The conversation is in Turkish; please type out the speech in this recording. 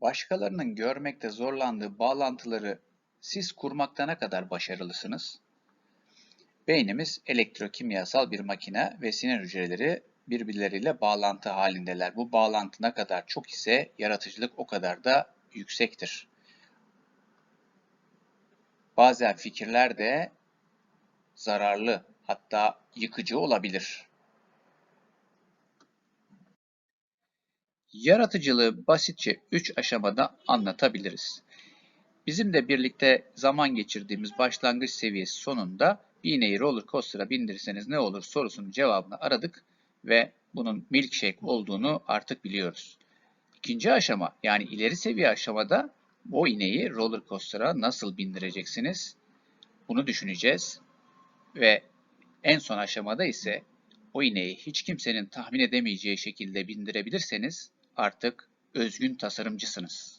Başkalarının görmekte zorlandığı bağlantıları siz kurmakta ne kadar başarılısınız? Beynimiz elektrokimyasal bir makine ve sinir hücreleri birbirleriyle bağlantı halindeler. Bu bağlantı ne kadar çok ise yaratıcılık o kadar da yüksektir. Bazen fikirler de zararlı hatta yıkıcı olabilir. Yaratıcılığı basitçe üç aşamada anlatabiliriz. Bizim de birlikte zaman geçirdiğimiz başlangıç seviyesi sonunda bir iğneyi roller coaster'a bindirirseniz ne olur sorusunun cevabını aradık ve bunun milkshake olduğunu artık biliyoruz. İkinci aşama yani ileri seviye aşamada o iğneyi roller coaster'a nasıl bindireceksiniz? Bunu düşüneceğiz ve en son aşamada ise o iğneyi hiç kimsenin tahmin edemeyeceği şekilde bindirebilirseniz artık özgün tasarımcısınız.